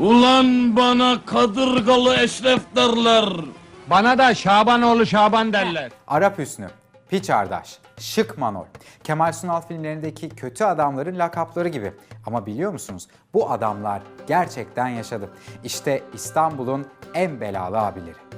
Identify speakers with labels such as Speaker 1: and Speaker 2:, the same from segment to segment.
Speaker 1: Ulan bana kadırgalı eşref derler.
Speaker 2: Bana da Şabanoğlu Şaban derler.
Speaker 3: Arap Hüsnü, Piç Ardaş, Şık Manol, Kemal Sunal filmlerindeki kötü adamların lakapları gibi. Ama biliyor musunuz bu adamlar gerçekten yaşadı. İşte İstanbul'un en belalı abileri.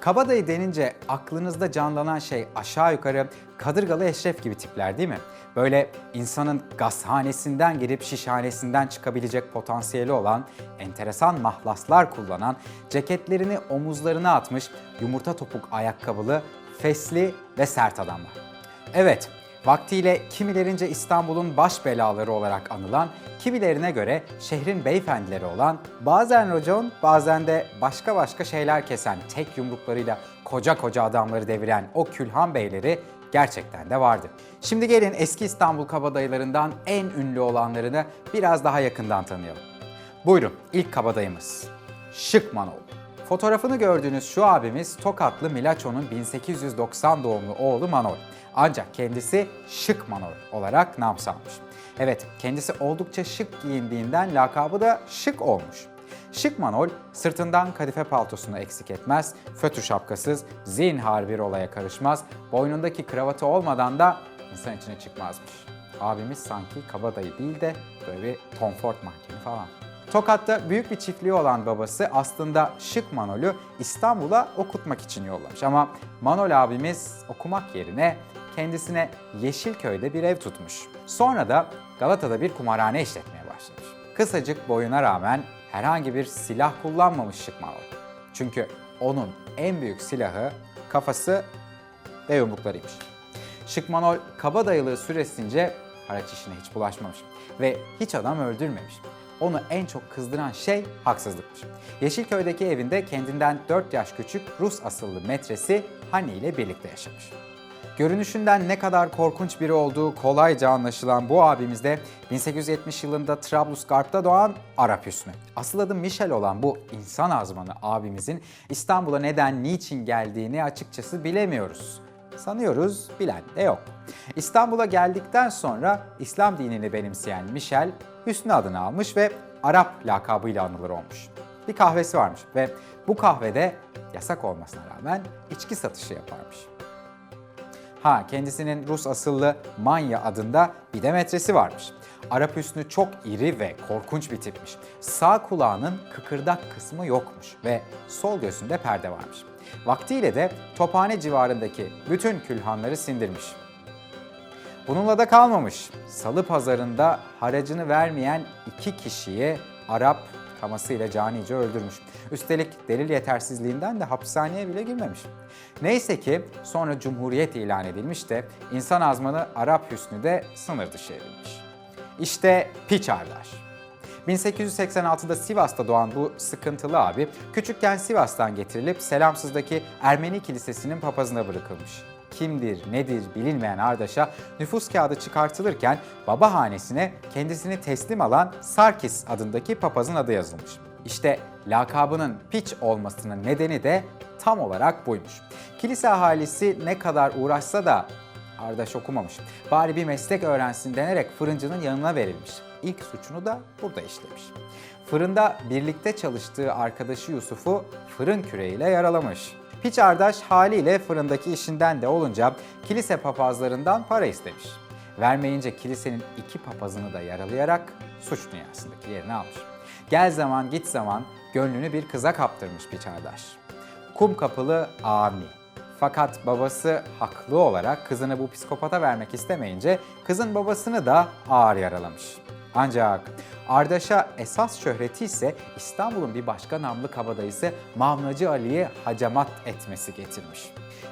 Speaker 3: Kabadayı denince aklınızda canlanan şey aşağı yukarı Kadırgalı Eşref gibi tipler değil mi? Böyle insanın gazhanesinden girip şişhanesinden çıkabilecek potansiyeli olan, enteresan mahlaslar kullanan, ceketlerini omuzlarına atmış, yumurta topuk ayakkabılı, fesli ve sert adamlar. Evet, vaktiyle kimilerince İstanbul'un baş belaları olarak anılan, kimilerine göre şehrin beyefendileri olan, bazen racon, bazen de başka başka şeyler kesen tek yumruklarıyla koca koca adamları deviren o külhan beyleri gerçekten de vardı. Şimdi gelin eski İstanbul kabadayılarından en ünlü olanlarını biraz daha yakından tanıyalım. Buyurun ilk kabadayımız. Şık Manol. Fotoğrafını gördüğünüz şu abimiz Tokatlı Milaço'nun 1890 doğumlu oğlu Manol. Ancak kendisi Şık Manol olarak nam salmış. Evet, kendisi oldukça şık giyindiğinden lakabı da Şık olmuş. Şık Manol sırtından kadife paltosunu eksik etmez, fötr şapkasız, zinhar bir olaya karışmaz, boynundaki kravatı olmadan da insan içine çıkmazmış. Abimiz sanki kabadayı değil de böyle bir Tom Ford mankeni falan. Tokat'ta büyük bir çiftliği olan babası aslında Şık Manol'ü İstanbul'a okutmak için yollamış. Ama Manol abimiz okumak yerine kendisine Yeşilköy'de bir ev tutmuş. Sonra da Galata'da bir kumarhane işletmeye başlamış. Kısacık boyuna rağmen herhangi bir silah kullanmamış Şık Manol. Çünkü onun en büyük silahı kafası ve yumruklarıymış. Şıkmanol kabadayılığı süresince haraç işine hiç bulaşmamış ve hiç adam öldürmemiş. Onu en çok kızdıran şey haksızlıkmış. Yeşilköy'deki evinde kendinden 4 yaş küçük Rus asıllı metresi Hani ile birlikte yaşamış. Görünüşünden ne kadar korkunç biri olduğu kolayca anlaşılan bu abimiz de 1870 yılında Trablusgarp'ta doğan Arap Hüsnü. Asıl adı Michel olan bu insan azmanı abimizin İstanbul'a neden, niçin geldiğini açıkçası bilemiyoruz. Sanıyoruz, bilen de yok. İstanbul'a geldikten sonra İslam dinini benimseyen Michel, Hüsnü adını almış ve Arap lakabıyla anılır olmuş. Bir kahvesi varmış ve bu kahvede yasak olmasına rağmen içki satışı yaparmış. Ha kendisinin Rus asıllı Manya adında bir de metresi varmış. Arap Hüsnü çok iri ve korkunç bir tipmiş. Sağ kulağının kıkırdak kısmı yokmuş ve sol gözünde perde varmış. Vaktiyle de Tophane civarındaki bütün külhanları sindirmiş. Bununla da kalmamış. Salı pazarında haracını vermeyen iki kişiyi Arap kamasıyla canice öldürmüş. Üstelik delil yetersizliğinden de hapishaneye bile girmemiş. Neyse ki sonra cumhuriyet ilan edilmiş de insan azmanı Arap Hüsnü de sınır dışı edilmiş. İşte Piç Ardaş. 1886'da Sivas'ta doğan bu sıkıntılı abi küçükken Sivas'tan getirilip Selamsız'daki Ermeni Kilisesi'nin papazına bırakılmış. Kimdir, nedir bilinmeyen Ardaş'a nüfus kağıdı çıkartılırken baba hanesine kendisini teslim alan Sarkis adındaki papazın adı yazılmış. İşte lakabının piç olmasının nedeni de tam olarak buymuş. Kilise ahalisi ne kadar uğraşsa da Ardaş okumamış. Bari bir meslek öğrensin denerek fırıncının yanına verilmiş. İlk suçunu da burada işlemiş. Fırında birlikte çalıştığı arkadaşı Yusuf'u fırın küreğiyle yaralamış. Piç haliyle fırındaki işinden de olunca kilise papazlarından para istemiş. Vermeyince kilisenin iki papazını da yaralayarak suç dünyasındaki yerini almış. Gel zaman git zaman gönlünü bir kıza kaptırmış Piç. Kum kapılı Ami. Fakat babası haklı olarak kızını bu psikopata vermek istemeyince kızın babasını da ağır yaralamış. Ancak Ardaş'a esas şöhreti ise İstanbul'un bir başka namlı kabadayısı Mavnacı Ali'ye hacamat etmesi getirmiş.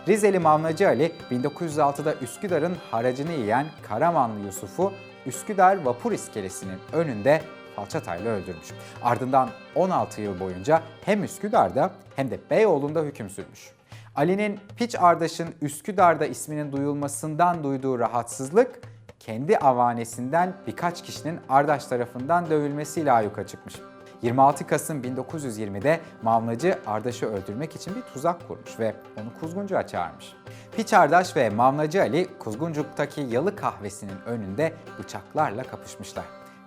Speaker 3: Rizeli Mavnacı Ali 1906'da Üsküdar'ın haracını yiyen Karamanlı Yusuf'u Üsküdar vapur iskelesinin önünde falçatayla öldürmüş. Ardından 16 yıl boyunca hem Üsküdar'da hem de Beyoğlu'nda hüküm sürmüş. Ali'nin Piç Ardaş'ın Üsküdar'da isminin duyulmasından duyduğu rahatsızlık kendi avanesinden birkaç kişinin Ardaş tarafından dövülmesiyle ayyuka çıkmış. 26 Kasım 1920'de Mavnacı Ardaş'ı öldürmek için bir tuzak kurmuş ve onu Kuzguncu'ya çağırmış. Piç Ardaş ve Mavnacı Ali Kuzguncuk'taki yalı kahvesinin önünde bıçaklarla kapışmışlar.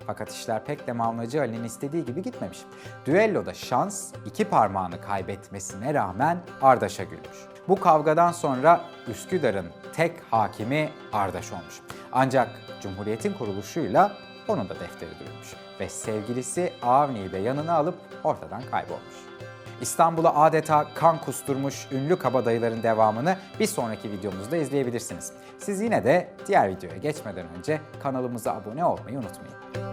Speaker 3: Fakat işler pek de Mavnacı Ali'nin istediği gibi gitmemiş. Düelloda şans iki parmağını kaybetmesine rağmen Ardaş'a gülmüş. Bu kavgadan sonra Üsküdar'ın tek hakimi Ardaş olmuş. Ancak Cumhuriyet'in kuruluşuyla onun da defteri duyulmuş ve sevgilisi Avni'yi de yanına alıp ortadan kaybolmuş. İstanbul'a adeta kan kusturmuş ünlü kabadayıların devamını bir sonraki videomuzda izleyebilirsiniz. Siz yine de diğer videoya geçmeden önce kanalımıza abone olmayı unutmayın.